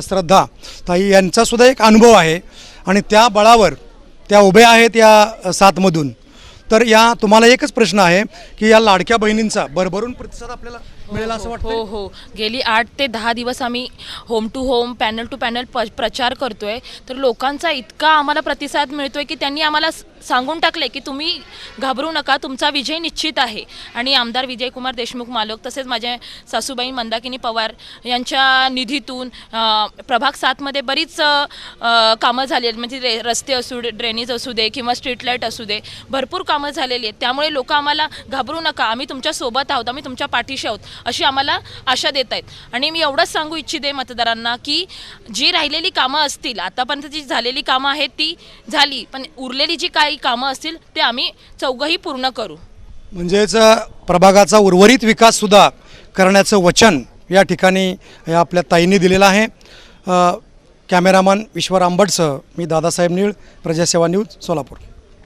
श्रद्धा ताई यांचासुद्धा एक अनुभव आहे. आणि त्या बळावर त्या उभ्या आहेत या सातमधून. तर या तुम्हाला एकच प्रश्न आहे की या लाडक्या बहिणींचा भरभरून प्रतिसाद आपल्याला मिळेल असं वाटतं हो हो गेली आठ ते दहा दिवस आम्ही home to home panel to panel प प्रचार करतोय. तर लोकांचा इतका आम्हाला प्रतिसाद मिळतोय की त्यांनी आम्हाला सांगून टाकले की तुम्ही घाबरू नका तुमचा विजय निश्चित आहे. आणि आमदार विजयकुमार देशमुख मालक तसेच माझे सासूबाई मंदाकिनी पवार यांच्या निधीतून प्रभाग सातमध्ये बरीच कामं झाली आहेत. म्हणजे रस्ते असू दे ड्रेनेज असू दे किंवा स्ट्रीट लाइट असू दे. भरपूर कामं कामं झालेली आहेत. त्यामुळे लोक आम्हाला घाबरू नका. आम्ही तुमच्यासोबत आहोत. आम्ही तुमच्या पाठीशी आहोत अशी आम्हाला आशा देत आहेत. आणि मी एवढंच सांगू इच्छिते मतदारांना की जी राहिलेली कामं असतील आतापर्यंत जी झालेली कामं आहेत ती झाली पण उरलेली जी काही कामं असतील ते आम्ही चौघही पूर्ण करू. म्हणजेच प्रभागाचा उर्वरित विकाससुद्धा करण्याचं वचन या ठिकाणी या आपल्या ताईंनी दिलेलं आहे. कॅमेरामन ईश्वर आंबटसह मी दादासाहेब नीळ प्रजासेवा न्यूज सोलापूर.